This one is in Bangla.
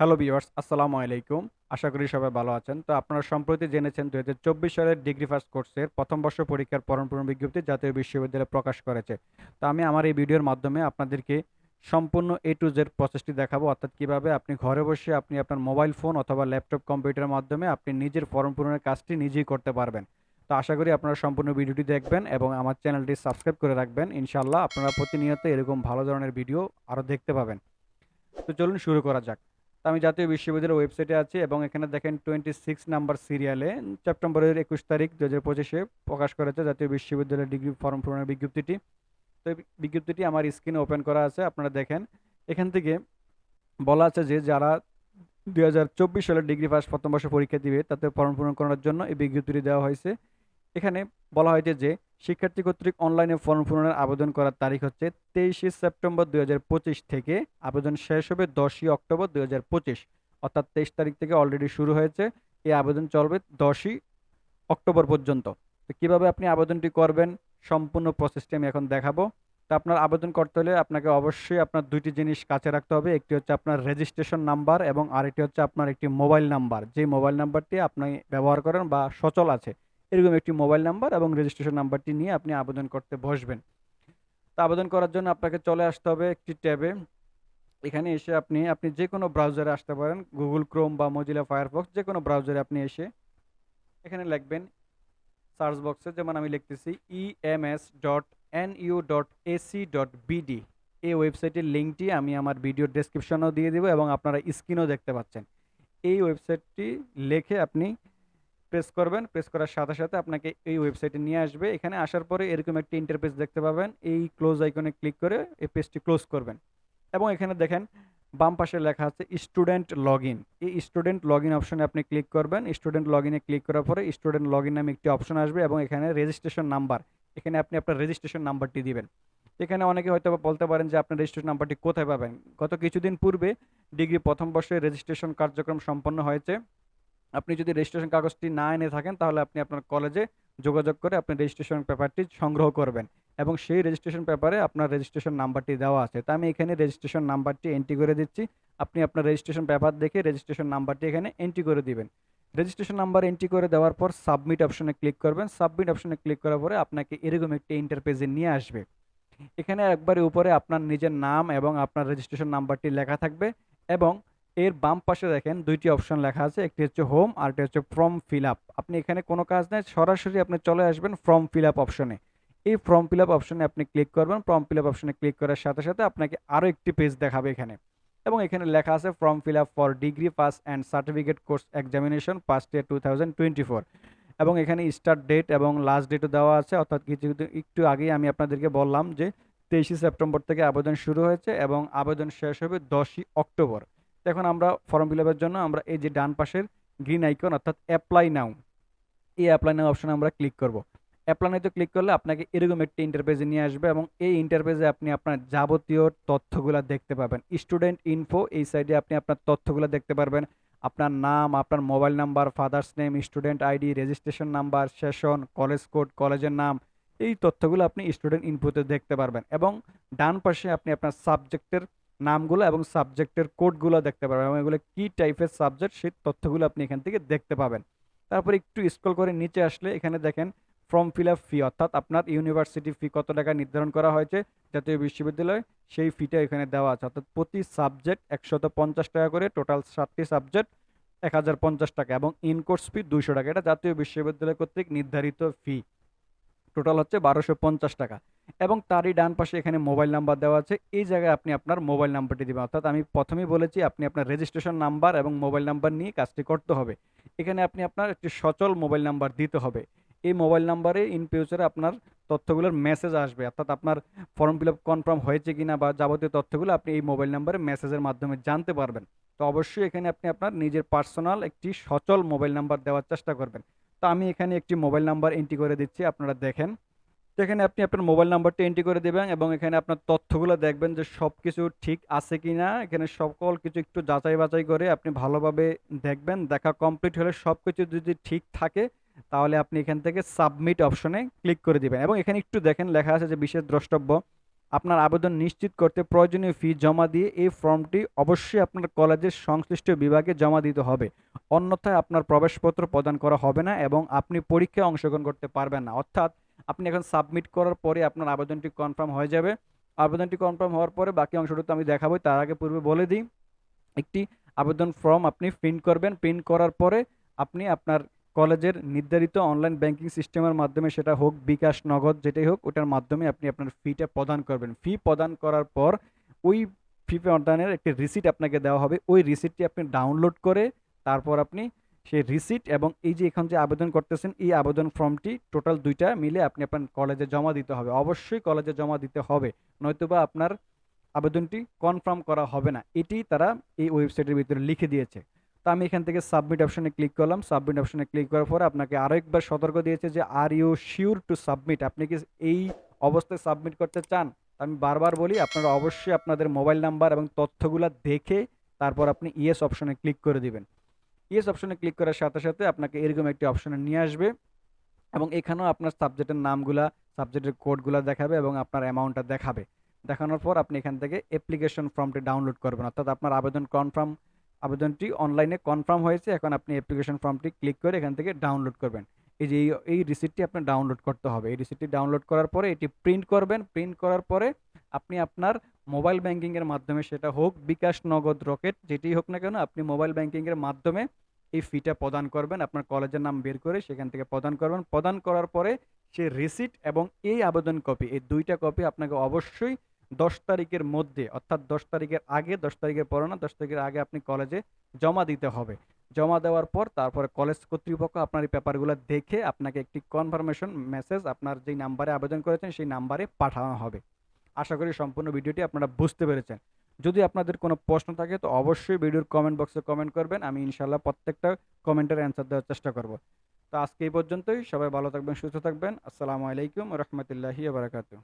হ্যালো ভিউয়ার্স, আসসালামু আলাইকুম। আশা করি সবাই ভালো আছেন। তো আপনারা সম্প্রতি জেনেছেন দু হাজার চব্বিশ সালের ডিগ্রি ফার্স্ট কোর্সের প্রথম বর্ষ পরীক্ষার পরম পূরণ বিজ্ঞপ্তি জাতীয় বিশ্ববিদ্যালয় প্রকাশ করেছে। তো আমি আমার এই ভিডিওর মাধ্যমে আপনাদেরকে সম্পূর্ণ এ টু জেড প্রসেসটি দেখাবো। অর্থাৎ কীভাবে আপনি ঘরে বসে আপনি আপনার মোবাইল ফোন অথবা ল্যাপটপ, কম্পিউটারের মাধ্যমে আপনি নিজের ফর্ম পূরণের কাজটি নিজেই করতে পারবেন। তো আশা করি আপনারা সম্পূর্ণ ভিডিওটি দেখবেন এবং আমার চ্যানেলটি সাবস্ক্রাইব করে রাখবেন। ইনশাআল্লাহ আপনারা প্রতিনিয়ত এরকম ভালো ধরনের ভিডিও আরও দেখতে পাবেন। তো চলুন শুরু করা যাক। তো আমি জাতীয় বিশ্ববিদ্যালয়ের ওয়েবসাইটে আছি এবং এখানে দেখেন টোয়েন্টি সিক্স নাম্বার সিরিয়ালে সেপ্টেম্বরের একুশ তারিখ দু হাজার পঁচিশে প্রকাশ করেছে জাতীয় বিশ্ববিদ্যালয়ের ডিগ্রি ফর্ম পূরণের বিজ্ঞপ্তিটি। তো এই বিজ্ঞপ্তিটি আমার স্ক্রিনে ওপেন করা আছে, আপনারা দেখেন। এখান থেকে বলা আছে যে যারা দুই হাজার চব্বিশ সালের ডিগ্রি পাস প্রথম বর্ষ পরীক্ষা দিবে তাতে ফর্ম পূরণ করার জন্য এই বিজ্ঞপ্তিটি দেওয়া হয়েছে। এখানে বলা হয়েছে যে শিক্ষার্থী কর্তৃক অনলাইনে ফর্ম পূরণের আবেদন করার তারিখ হচ্ছে তেইশে সেপ্টেম্বর দুই হাজার পঁচিশ থেকে আবেদন শেষ হবে দশই অক্টোবর দুই হাজার পঁচিশ। অর্থাৎ তেইশ তারিখ থেকে অলরেডি শুরু হয়েছে। এই আবেদন চলবে দশই অক্টোবর পর্যন্ত। তো কীভাবে আপনি আবেদনটি করবেন? সম্পূর্ণ প্রসেসটি আমি এখন দেখাবো। তো আপনার আবেদন করতে হলে আপনাকে অবশ্যই আপনার দুইটি জিনিস কাছে রাখতে হবে। একটি হচ্ছে আপনার রেজিস্ট্রেশন নাম্বার এবং আরেকটি হচ্ছে আপনার একটি মোবাইল নাম্বার যে মোবাইল নাম্বারটি আপনি ব্যবহার করেন বা সচল আছে এরকম একটি মোবাইল নাম্বার এবং রেজিস্ট্রেশন নাম্বারটি নিয়ে আপনি আবেদন করতে বসবেন। তো আবেদন করার জন্য আপনাকে চলে আসতে হবে একটি ট্যাবে। এখানে এসে আপনি আপনি যে কোনো ব্রাউজারে আসতে পারেন গুগল ক্রোম বা মজিলা ফায়ারফক্স যে কোনো ব্রাউজারে আপনি এসে এখানে লিখবেন সার্চ বক্সে যেমন আমি লিখতেছি EMS dot N U dot AC dot BD এই ওয়েবসাইটের লিঙ্কটি আমি আমার ভিডিও ডেসক্রিপশনেও দিয়ে দেবো এবং আপনারা স্ক্রিনেও দেখতে পাচ্ছেন। এই ওয়েবসাইটটি লিখে আপনি প্রেস করবেন প্রেস করার সাথে সাথে আপনাকে এই ওয়েবসাইটে নিয়ে আসবে। এখানে আসার পরে এরকম একটি ইন্টারপেজ দেখতে পাবেন। এই ক্লোজ আইকনে ক্লিক করে এই পেজটি ক্লোজ করবেন। এবং এখানে দেখেন, বাম পাশে লেখা আছে স্টুডেন্ট লগ এই স্টুডেন্ট লগ ইন অপশনে আপনি ক্লিক করবেন। স্টুডেন্ট লগ ক্লিক করার পরে স্টুডেন্ট লগ নামে একটি অপশন আসবে এবং এখানে রেজিস্ট্রেশন নাম্বার এখানে আপনি আপনার রেজিস্ট্রেশন নাম্বারটি দিবেন। এখানে অনেকে হয়তো বলতে পারেন যে আপনার রেজিস্ট্রেশন নাম্বারটি কোথায় পাবেন? গত কিছুদিন পূর্বে ডিগ্রি প্রথম বর্ষে রেজিস্ট্রেশন কার্যক্রম সম্পন্ন হয়েছে। আপনি যদি রেজিস্ট্রেশন কাগজটি না এনে থাকেন, তাহলে আপনি আপনার কলেজে যোগাযোগ করে আপনি রেজিস্ট্রেশন পেপারটি সংগ্রহ করবেন। এবং সেই রেজিস্ট্রেশন পেপারে আপনার রেজিস্ট্রেশন নাম্বারটি দেওয়া আছে। তা আমি এখানে রেজিস্ট্রেশন নাম্বারটি এন্ট্রি করে দিচ্ছি। আপনি আপনার রেজিস্ট্রেশন পেপার দেখে রেজিস্ট্রেশন নাম্বারটি এখানে এন্ট্রি করে দিবেন। রেজিস্ট্রেশন নাম্বার এন্ট্রি করে দেওয়ার পর সাবমিট অপশনে ক্লিক করবেন। সাবমিট অপশনে ক্লিক করার পরে আপনাকে এরকম একটি ইন্টারপেজে নিয়ে আসবে। এখানে একবারে উপরে আপনার নিজের নাম এবং আপনার রেজিস্ট্রেশন নাম্বারটি লেখা থাকবে এবং এর বাম পাশে দেখেন দুইটি অপশন লেখা আছে, একটি হচ্ছে হোম আর একটি হচ্ছে ফর্ম ফিল আপ। আপনি এখানে কোনো কাজ নেই, সরাসরি আপনি চলে আসবেন ফর্ম ফিল আপ অপশনে। এই ফর্ম ফিল আপ অপশনে আপনি ক্লিক করবেন, ফর্ম ফিল আপ অপশনে ক্লিক করার সাথে সাথে আপনাকে আরও একটি পেজ দেখাবে এখানে। এবং এখানে লেখা আছে form fill up for degree, pass and certificate course examination first year two thousand twenty four. এবং এখানে স্টার্ট ডেট এবং লাস্ট ডেটও দেওয়া আছে, অর্থাৎ কিছু, একটু আগেই আমি আপনাদেরকে বললাম যে তেইশে সেপ্টেম্বর থেকে আবেদন শুরু হয়েছে এবং আবেদন শেষ হবে দশই অক্টোবর। এখন আমরা ফর্ম ফিল জন্য আমরা এই যে ডান পাশের গ্রিন আইকন অর্থাৎ অ্যাপ্লাই নাও এই অ্যাপ্লাই নাও অপশনে আমরা ক্লিক করব। অ্যাপ্লাই নাইতে ক্লিক করলে আপনাকে এরকম একটি ইন্টারপেজে নিয়ে আসবে এবং এই ইন্টারপেজে আপনি আপনার যাবতীয় তথ্যগুলো দেখতে পাবেন। স্টুডেন্ট ইনফো এই সাইডে আপনি আপনার তথ্যগুলো দেখতে পারবেন। আপনার নাম, আপনার mobile number father's name student ID registration number session college code কলেজের নাম, এই তথ্যগুলো আপনি স্টুডেন্ট ইনফোতে দেখতে পারবেন। এবং ডান পাশে আপনি আপনার সাবজেক্টের নামগুলো এবং সাবজেক্টের কোডগুলো দেখতে পারবেন এবং এগুলো কী টাইপের সাবজেক্ট সেই তথ্যগুলো আপনি এখান থেকে দেখতে পাবেন। তারপর একটু স্ক্রল করে নিচে আসলে এখানে দেখেন ফর্ম ফিল আপ ফি অর্থাৎ আপনার ইউনিভার্সিটি ফি কত টাকা নির্ধারণ করা হয়েছে জাতীয় বিশ্ববিদ্যালয়, সেই ফিটা এখানে দেওয়া আছে। অর্থাৎ প্রতি সাবজেক্ট একশত পঞ্চাশ টাকা করে টোটাল সাতটি সাবজেক্ট এক হাজার পঞ্চাশ টাকা এবং ইনকোর্স ফি দুইশো টাকা। এটা জাতীয় বিশ্ববিদ্যালয় কর্তৃক নির্ধারিত ফি টোটাল হচ্ছে বারোশো পঞ্চাশ টাকা। এবং তারই ডান পাশে এখানে মোবাইল নাম্বার দেওয়া আছে। এই জায়গায় আপনি আপনার মোবাইল নাম্বারটি দেবেন। অর্থাৎ আমি প্রথমেই বলেছি, আপনি আপনার রেজিস্ট্রেশন নাম্বার এবং মোবাইল নাম্বার নিয়ে কাজটি করতে হবে। এখানে আপনি আপনার একটি সচল মোবাইল নাম্বার দিতে হবে। এই মোবাইল নাম্বারে ইন ফিউচারে আপনার তথ্যগুলোর মেসেজ আসবে। অর্থাৎ আপনার ফর্ম ফিল আপ কনফার্ম হয়েছে কিনা বা যাবতীয় তথ্যগুলো আপনি এই মোবাইল নাম্বারে মেসেজের মাধ্যমে জানতে পারবেন। তো অবশ্যই এখানে আপনি আপনার নিজের পার্সোনাল একটি সচল মোবাইল নাম্বার দেওয়ার চেষ্টা করবেন। তো আমি এখানে একটি মোবাইল নাম্বার এন্ট্রি করে দিচ্ছি, আপনারা দেখেন। এখানে আপনি আপনার মোবাইল নাম্বারটা এন্ট্রি করে দেবেন এবং এখানে আপনার তথ্যগুলো দেখবেন যে সব কিছু ঠিক আছে কি না এখানে সকল কিছু একটু যাচাই বাছাই করে আপনি ভালোভাবে দেখবেন। দেখা কমপ্লিট হলে সব কিছু যদি ঠিক থাকে, তাহলে আপনি এখান থেকে সাবমিট অপশনে ক্লিক করে দিবেন। এবং এখানে একটু দেখেন, লেখা আছে যে বিশেষ দ্রষ্টব্য, আপনার আবেদন নিশ্চিত করতে প্রয়োজনীয় ফি জমা দিয়ে এই ফর্মটি অবশ্যই আপনার কলেজের সংশ্লিষ্ট বিভাগে জমা দিতে হবে। অন্যথায় আপনার প্রবেশপত্র প্রদান করা হবে না এবং আপনি পরীক্ষায় অংশগ্রহণ করতে পারবেন না। অর্থাৎ আপনি এখন সাবমিট করার পরে আপনার আবেদনটি কনফার্ম হয়ে যাবে। আবেদনটি কনফার্ম হওয়ার পরে বাকি অংশটা তো আমি দেখাবো, তার আগে পূর্বে বলে দিই, একটি আবেদন ফর্ম আপনি প্রিন্ট করবেন। প্রিন্ট করার পরে আপনি আপনার কলেজের নির্ধারিত অনলাইন ব্যাংকিং সিস্টেমের মাধ্যমে সেটা হোক, বিকাশ, নগদ, যেটাই হোক, ওটার মাধ্যমে আপনি আপনার ফিটা প্রদান করবেন। ফি প্রদান করার পর ওই ফি প্রদানের একটি রিসিট আপনাকে দেওয়া হবে। ওই রিসিটটি আপনি ডাউনলোড করে তারপর আপনি সেই রিসিট এবং এই যে এখন যে আবেদন করতেছেন, এই আবেদন ফর্মটি টোটাল দুইটা মিলে আপনি আপনার কলেজে জমা দিতে হবে। অবশ্যই কলেজে জমা দিতে হবে, নয়তোবা আপনার আবেদনটি কনফার্ম করা হবে না। এটি তারা এই ওয়েবসাইটের ভিতরে লিখে দিয়েছে। তো আমি এখান থেকে সাবমিট অপশনে ক্লিক করলাম। সাবমিট অপশনে ক্লিক করার পরে আপনাকে আরও একবার সতর্ক দিয়েছে যে are you sure to submit আপনি কি এই অবস্থায় সাবমিট করতে চান? আমি বারবার বলি, আপনারা অবশ্যই আপনাদের মোবাইল নাম্বার এবং তথ্যগুলো দেখে তারপর আপনি ইয়েস অপশনে ক্লিক করে দিবেন। ইয়েস অপশনে ক্লিক করার সাথে সাথে আপনাকে এরকম একটি অপশনে নিয়ে আসবে এবং এখানেও আপনার সাবজেক্টের নামগুলা সাবজেক্টের কোডগুলো দেখাবে এবং আপনার অ্যামাউন্টটা দেখাবে। দেখানোর পর আপনি এখান থেকে অ্যাপ্লিকেশন ফর্মটি ডাউনলোড করবেন। অর্থাৎ আপনার আবেদন কনফার্ম আবেদনটি অনলাইনে কনফার্ম হয়েছে, এখন আপনি অ্যাপ্লিকেশন ফর্মটি ক্লিক করে এখান থেকে ডাউনলোড করবেন। এই যে এই- রিসিপ্টটি আপনার ডাউনলোড করতে হবে। এই রিসিপ্টটি ডাউনলোড করার পরে এটি প্রিন্ট করবেন। প্রিন্ট করার পরে আপনি আপনার মোবাইল ব্যাংকিংয়ের মাধ্যমে সেটা হোক, বিকাশ নগদ রকেট, যেটি হোক না কেন, আপনি মোবাইল ব্যাংকিংয়ের মাধ্যমে এই ফিটা প্রদান করবেন, আপনার কলেজের নাম বের করে সেখান থেকে প্রদান করবেন। প্রদান করার পরে সে রিসিট এবং এই আবেদন কপি এই দুইটা কপি আপনাকে অবশ্যই দশ তারিখের মধ্যে, অর্থাৎ দশ তারিখের আগে, দশ তারিখের পরে না, দশ তারিখের আগে আপনি কলেজে জমা দিতে হবে। জমা দেওয়ার পর তারপরে কলেজ কর্তৃপক্ষ আপনার এই পেপারগুলো দেখে আপনাকে একটি কনফার্মেশন মেসেজ আপনার যেই নাম্বারে আবেদন করেছেন, সেই নাম্বারে পাঠানো হবে। আশা করি সম্পূর্ণ ভিডিওটি আপনারা বুঝতে পেরেছেন। যদি আপনাদের কোনো প্রশ্ন থাকে, তো অবশ্যই ভিডিওর কমেন্ট বক্সে কমেন্ট করবেন, আমি ইনশাল্লাহ প্রত্যেকটা কমেন্টের অ্যান্সার দেওয়ার চেষ্টা করব। তো আজকে এই পর্যন্তই, সবাই ভালো থাকবেন, সুস্থ থাকবেন। আসসালামু আলাইকুম রহমতুল্লাহি বারাকাতু